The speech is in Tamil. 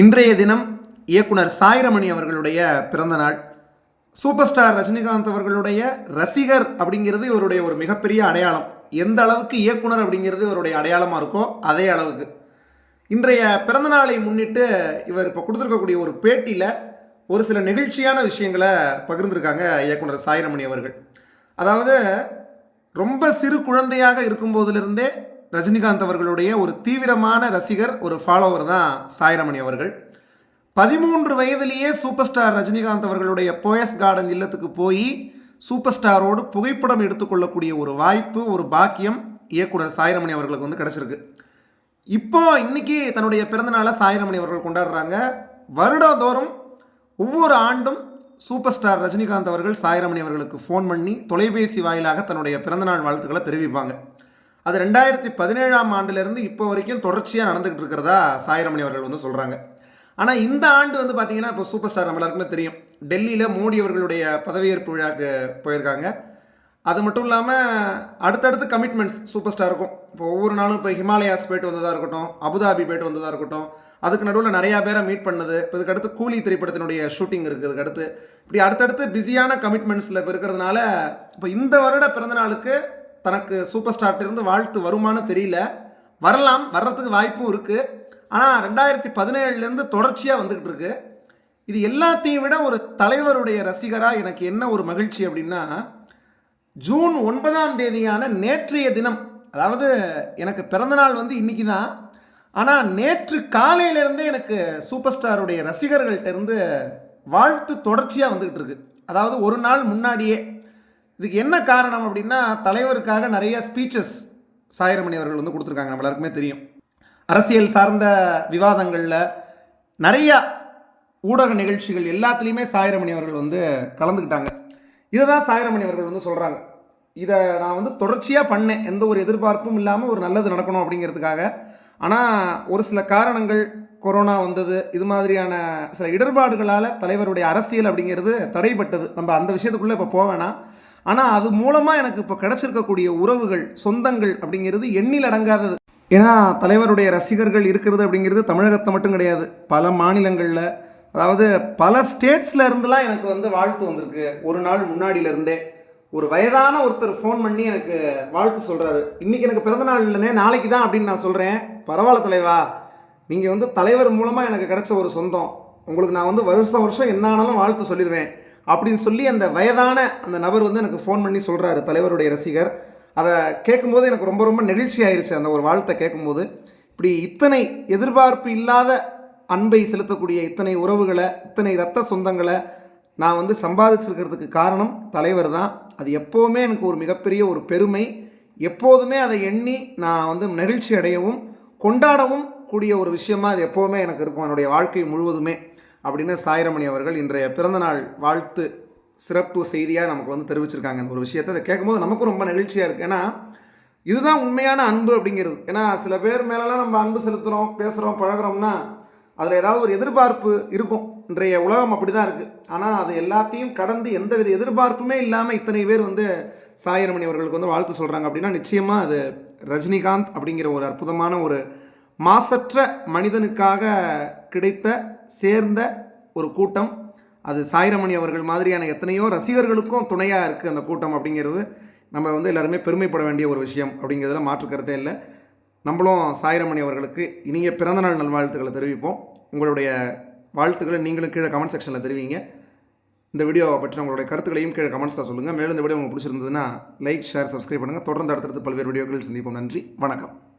இன்றைய தினம் இயக்குனர் சாய்ரமணி அவர்களுடைய பிறந்த நாள். சூப்பர் ஸ்டார் ரஜினிகாந்த் அவர்களுடைய ரசிகர் அப்படிங்கிறது இவருடைய ஒரு மிகப்பெரிய அடையாளம். எந்த அளவுக்கு இயக்குனர் அப்படிங்கிறது இவருடைய அடையாளமாக இருக்கோ அதே அளவுக்கு. இன்றைய பிறந்த நாளை முன்னிட்டு இவர் இப்போ கொடுத்துருக்கக்கூடிய ஒரு பேட்டியில் ஒரு சில நெகிழ்ச்சியான விஷயங்களை பகிர்ந்திருக்காங்க இயக்குனர் சாயிரமணி அவர்கள். அதாவது ரொம்ப சிறு குழந்தையாக இருக்கும்போதிலிருந்தே ரஜினிகாந்த் அவர்களுடைய ஒரு தீவிரமான ரசிகர் ஒரு ஃபாலோவர் தான் சாய்ரமணி அவர்கள். பதிமூன்று வயதிலேயே சூப்பர் ஸ்டார் ரஜினிகாந்த் அவர்களுடைய போயஸ் கார்டன் இல்லத்துக்கு போய் சூப்பர் ஸ்டாரோடு புகைப்படம் எடுத்துக்கொள்ளக்கூடிய ஒரு வாய்ப்பு ஒரு பாக்கியம் இயக்குனர் சாய்ரமணி அவர்களுக்கு வந்து கிடச்சிருக்கு. இப்போ இன்றைக்கி தன்னுடைய பிறந்தநாளை சாய்ரமணி அவர்கள் கொண்டாடுறாங்க. வருடந்தோறும் ஒவ்வொரு ஆண்டும் சூப்பர் ஸ்டார் ரஜினிகாந்த் அவர்கள் சாயிரமணி அவர்களுக்கு ஃபோன் பண்ணி தொலைபேசி வாயிலாக தன்னுடைய பிறந்தநாள் வாழ்த்துக்களை தெரிவிப்பாங்க. அது ரெண்டாயிரத்தி பதினேழாம் ஆண்டுலேருந்து இப்போ வரைக்கும் தொடர்ச்சியாக நடந்துகிட்டு இருக்கிறதா சாயரமணி அவர்கள் வந்து சொல்கிறாங்க ஆனால் இந்த ஆண்டு வந்து பார்த்திங்கன்னா இப்போ சூப்பர் ஸ்டார் நம்ம எல்லாருக்குமே தெரியும். டெல்லியில் மோடி அவர்களுடைய பதவியேற்பு விழாக்கு போயிருக்காங்க. அது மட்டும் இல்லாமல் அடுத்தடுத்து கமிட்மெண்ட்ஸ் சூப்பர் ஸ்டாருக்கும் இப்போ ஒவ்வொரு நாளும் இப்போ ஹிமாலயாஸ் போயிட்டு வந்ததாக இருக்கட்டும் அபுதாபி போயிட்டு வந்ததாக இருக்கட்டும் அதுக்கு நடுவில் நிறையா பேரை மீட் பண்ணது இப்போ இதுக்கு அடுத்து கூலி திரைப்படத்தினுடைய ஷூட்டிங் இருக்குது இதுக்கு அடுத்து. இப்படி அடுத்தடுத்து பிஸியான கமிட்மெண்ட்ஸில் இப்போ இருக்கிறதுனால இப்போ இந்த வருட பிறந்தநாளுக்கு தனக்கு சூப்பர் ஸ்டார்ட்டிருந்து வாழ்த்து வருமானு தெரியல. வரலாம் வர்றதுக்கு வாய்ப்பும் இருக்குது ஆனால் ரெண்டாயிரத்தி பதினேழுலேருந்து தொடர்ச்சியாக வந்துக்கிட்டு இருக்கு. இது எல்லாத்தையும் விட ஒரு தலைவருடைய ரசிகராக எனக்கு என்ன ஒரு மகிழ்ச்சி அப்படின்னா ஜூன் ஒன்பதாம் தேதியான நேற்றைய தினம் அதாவது எனக்கு பிறந்தநாள் வந்து இன்றைக்கி தான். ஆனால் நேற்று காலையிலேருந்தே எனக்கு சூப்பர் ஸ்டாருடைய ரசிகர்கள்ட்டேருந்து வாழ்த்து தொடர்ச்சியாக வந்துக்கிட்டு இருக்கு. அதாவது ஒரு நாள் முன்னாடியே இதுக்கு என்ன காரணம் அப்படின்னா தலைவருக்காக நிறைய ஸ்பீச்சஸ் சாயிரமணி அவர்கள் வந்து கொடுத்துருக்காங்க. நம்ம எல்லாருக்குமே தெரியும். அரசியல் சார்ந்த விவாதங்களில் நிறையா ஊடக நிகழ்ச்சிகள் எல்லாத்துலேயுமே சாயிரமணி அவர்கள் வந்து கலந்துக்கிட்டாங்க. இதை தான் சாயிரமணி அவர்கள் வந்து சொல்கிறாங்க இதை நான் வந்து தொடர்ச்சியாக பண்ணேன். எந்த ஒரு எதிர்பார்ப்பும் இல்லாமல் ஒரு நல்லது நடக்கணும் அப்படிங்கிறதுக்காக. ஆனால் ஒரு சில காரணங்கள் கொரோனா வந்தது இது மாதிரியான சில இடர்பாடுகளால் தலைவருடைய அரசியல் அப்படிங்கிறது தடைப்பட்டது நம்ம அந்த விஷயத்துக்குள்ளே இப்போ போவேன்னா ஆனால் அது மூலமாக எனக்கு இப்போ கிடச்சிருக்கக்கூடிய உறவுகள் சொந்தங்கள் அப்படிங்கிறது எண்ணில் அடங்காதது. ஏன்னா தலைவருடைய ரசிகர்கள் இருக்கிறது அப்படிங்கிறது தமிழகத்தை மட்டும் கிடையாது. பல மாநிலங்களில் அதாவது பல ஸ்டேட்ஸில் இருந்துலாம் எனக்கு வந்து வாழ்த்து வந்திருக்கு. ஒரு நாள் முன்னாடியிலேருந்தே. ஒரு வயதான ஒருத்தர் ஃபோன் பண்ணி எனக்கு வாழ்த்து சொல்கிறாரு இன்றைக்கி எனக்கு பிறந்த நாள் இல்லைனே நாளைக்கு தான் அப்படின்னு நான் சொல்கிறேன் பரவாயில்ல தலைவா. நீங்கள் வந்து தலைவர் மூலமாக எனக்கு கிடைச்ச ஒரு சொந்தம். உங்களுக்கு நான் வந்து வருஷம் வருஷம் என்ன ஆனாலும் வாழ்த்து சொல்லிடுவேன் அப்படின்னு சொல்லி அந்த வயதான அந்த நபர் வந்து எனக்கு ஃபோன் பண்ணி சொல்கிறாரு தலைவருடைய ரசிகர். அதை கேட்கும்போது எனக்கு ரொம்ப ரொம்ப நெகிழ்ச்சி ஆயிடுச்சு அந்த ஒரு வாழ்த்தை கேட்கும்போது இப்படி இத்தனை எதிர்பார்ப்பு இல்லாத அன்பை செலுத்தக்கூடிய இத்தனை உறவுகளை இத்தனை இரத்த சொந்தங்களை நான் வந்து சம்பாதிச்சிருக்கிறதுக்கு காரணம் தலைவர் தான். அது எப்போவுமே எனக்கு ஒரு மிகப்பெரிய ஒரு பெருமை. எப்போதுமே அதை எண்ணி நான் வந்து நெகிழ்ச்சி அடையவும் கொண்டாடவும் கூடிய ஒரு விஷயமாக அது எப்போவுமே எனக்கு இருக்கும் என்னுடைய வாழ்க்கை முழுவதுமே. அப்படின்னு சாயிரமணி அவர்கள் இன்றைய பிறந்தநாள் வாழ்த்து சிறப்பு செய்தியாக நமக்கு வந்து தெரிவிச்சிருக்காங்க. இந்த ஒரு விஷயத்தை அதை கேட்கும்போது நமக்கும் ரொம்ப நெகிழ்ச்சியாக இருக்குது ஏன்னா இதுதான் உண்மையான அன்பு அப்படிங்கிறது. ஏன்னா சில பேர் மேலெலாம் நம்ம அன்பு செலுத்துகிறோம் பேசுகிறோம் பழகுறோம்னா அதில் ஏதாவது ஒரு எதிர்பார்ப்பு இருக்கும். இன்றைய உலகம் அப்படி தான் இருக்குது ஆனால் அது எல்லாத்தையும் கடந்து எந்தவித எதிர்பார்ப்புமே இல்லாமல் இத்தனை பேர் வந்து சாயிரமணி அவர்களுக்கு வந்து வாழ்த்து சொல்கிறாங்க அப்படின்னா நிச்சயமாக அது ரஜினிகாந்த் அப்படிங்கிற ஒரு அற்புதமான ஒரு மாசற்ற மனிதனுக்காக கிடைத்த சேர்ந்த ஒரு கூட்டம். அது சாயிரமணி அவர்கள் மாதிரியான எத்தனையோ ரசிகர்களுக்கும் துணையாக இருக்குது அந்த கூட்டம் அப்படிங்கிறது. நம்ம வந்து எல்லாருமே பெருமைப்பட வேண்டிய ஒரு விஷயம் அப்படிங்கிறதுல மாற்று இல்லை. நம்மளும் சாயிரமணி அவர்களுக்கு இனிய பிறந்தநாள் நல்வாழ்த்துக்களை தெரிவிப்போம். உங்களுடைய வாழ்த்துக்களை நீங்களும் கீழே கமெண்ட் செக்ஷனில் தெரிவிங்க. இந்த வீடியோவை பற்றி உங்களுடைய கருத்துக்களையும் கீழே கமெண்ட்ஸில் சொல்லுங்கள் மேலும் இந்த வீடியோ உங்களுக்கு பிடிச்சிருந்ததுன்னா லைக் ஷேர் சப்ஸ்கிரைப் பண்ணுங்கள் தொடர்ந்து அடுத்தடுத்து பல்வேறு வீடியோக்கள் சந்திப்போம். நன்றி. வணக்கம்.